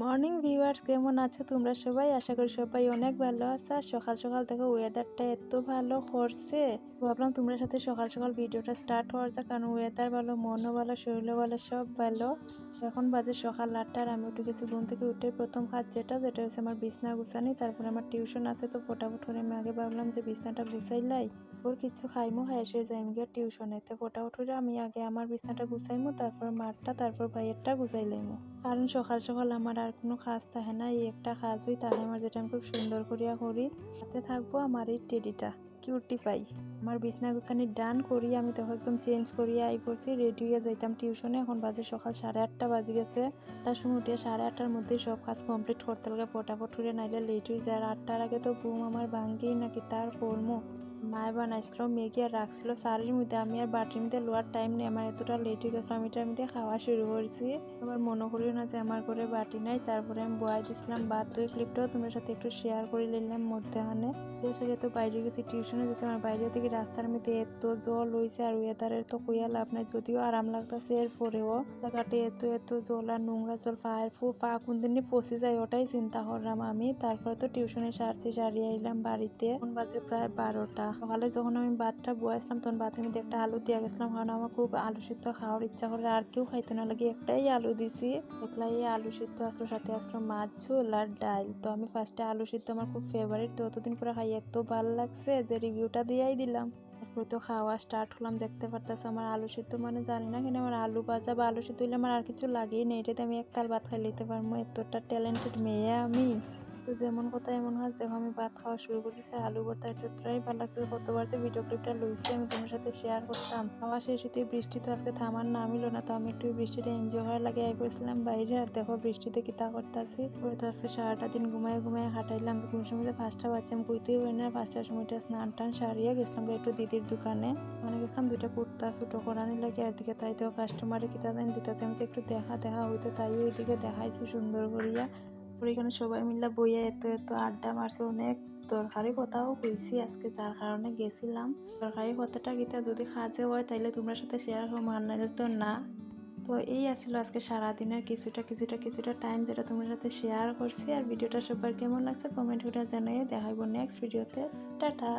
Morning viewers কেমন আছো তোমরা সবাই? আশা করি সবাই অনেক ভালো আছো। আর সকাল সকাল দেখো ওয়েদারটা এত ভালো করছে। ভাবলাম তোমরা সাথে সকাল সকাল ভিডিওটা স্টার্ট হওয়ার যাক। কারণ ওয়েদার ভালো, মনও ভালো, শরীরও ভালো, সব ভালো। এখন বাজে সকাল আটটার আমি উঠে গেছি ঘুম থেকে উঠে প্রথম কাজ যেটা যেটা হচ্ছে আমার বিছনা গুছানি। তারপরে আমার টিউশন আছে, তো ফটাফট করে আমি আগে ভাবলাম যে বিছনাটা গুছাইলাই ওর কিছু খাইমো খাই এসে যাইম গিয়ে টিউশনে তো ফটাফট করে আমি আগে আমার বিছনাটা গুছাইমো, তারপর মারটা তারপর ভাইয়েরটা গুছাই লাইমো। কারণ সকাল সকাল আমার আর কোনো কাজ থাকে না এই একটা কাজই তাহে। আমার যেটা আমি খুব সুন্দর করিয়া করি সাথে থাকব আমার এই টেডিটা, কিউটি পাই। আমার বিছনা গুছানি ডান করি, আমি তখন একদম চেঞ্জ করিয়া আই করছি রেডি হয়ে যাইতাম টিউশনে এখন বাজে সকাল সাড়ে আটটা বাজে গেছে। আটটার সময় উঠে সাড়ে আটটার মধ্যেই সব কাজ কমপ্লিট করতে লাগে, ফটাফট করে নাইলে লেট হয়ে যায়। আর আটটার আগে তো ঘুম আমার ভাঙ্গেই নাকি, তার করমো? মায় বানাইছিল মেগি আর রাখছিল সারির মধ্যে আমি আর বাটির মধ্যে লোয়ার টাইম নেই আমার এতটা লেট হয়ে গেছিল আমি এটার মধ্যে খাওয়া শুরু করছি আমার মনে করিও না যে আমার ঘরে বাটি নাই তারপরে আমি বয়াই দিছিলাম বাদ এই ক্লিপটাও তোমার সাথে একটু শেয়ার করে নিলাম মধ্যখানে সেটা তো বাইরে গেছি টিউশনে যেতে আমার বাইরে থেকে রাস্তার মধ্যে এত জল হয়েছে আর ওয়েদারের তো কইয়া লাভ নাই, যদিও আরাম লাগতেছে এরপরেও জায়গাতে এত এত জল আর নোংরা জল ফায়ার ফু, ফা কোন দিনই পচে যায়, ওটাই চিন্তা করলাম আমি। তারপরে তো টিউশনে সারছি সারিয়ে আইলাম বাড়িতে এখন বাজে প্রায় বারোটা সকালে যখন আমি ভাতটা বয়াইছিলাম, তখন ভাতের মধ্যে একটা আলু দিয়ে গেছিলাম। কারণ আমার খুব আলু সিদ্ধ খাওয়ার ইচ্ছা করে, আর কেউ খাইতে না। লাগে একটাই আলু দিছি। একলাই আলু সিদ্ধ আসলো, সাথে আসলো মাছ, ঝোল আর ডাল। তো আমি ফার্স্টে আলু সিদ্ধ আমার খুব ফেভারিট তো অতদিন পরে খাই, এত ভালো লাগছে যে রিভিউটা দিয়েই দিলাম। তারপরে তো খাওয়া স্টার্ট হলাম, দেখতে পারতেছে আমার আলু সিদ্ধ মানে জানি না কিন্তু আমার আলু ভাজা বা আলু সিদ্ধ হইলে আমার আর কিছু লাগেই না এটাতে আমি এক তাল ভাত খাই নিতে পারব, এতটা ট্যালেন্টেড মেয়ে আমি। তো যেমন কথা এমন কাজ দেখো আমি ভাত খাওয়া শুরু করেছি, আলু ভর্তা এতটাই ভালো লাগছে। কতবার যে ভিডিও ক্লিপটা লইছি, আমি তোমার সাথে শেয়ার করতাম। খাওয়া শেষে তো বৃষ্টি তো আজকে থামার নামিল না, তো আমি একটু বৃষ্টিটা এনজয় করার লাগে আই পড়ছিলাম বাইরে, আর দেখো বৃষ্টিতে কিতা করতেছি। পরে তো আজকে সারাটা দিন ঘুমায় ঘুমায় হাঁটাইলাম কোন সময় পাঁচটা বাচ্চা আমি কইতেই হয় না, পাঁচটার সময়টা স্নান টান সারিয়ে গেছিলাম একটু দিদির দোকানে। মানে গেছিলাম দুইটা কুর্তা, ছোটো করানি লাগে, আর দিকে তাই তো কাস্টমারে কিতা জানি দিতেছে, আমি একটু দেখা দেখা হইতে তাই ওইদিকে দেখাইছি সুন্দর করিয়া। তারপরে এখানে সবাই মিলে বইয়া এত এত আড্ডা মারছে, অনেক দরকারি কথাও কইছি আজকে, যার কারণে গেছিলাম। দরকারি কথাটা গীতা যদি কাজে হয় তাইলে তোমার সাথে শেয়ার করব আর নাইলে তো না। তো এই আসছিল আজকে সারাদিনের কিছুটা কিছুটা কিছুটা টাইম যেটা তোমার সাথে শেয়ার করছি। আর ভিডিওটা সবার কেমন লাগছে কমেন্ট করে জানাই দেখাইবো নেক্সট ভিডিওতে টাটা!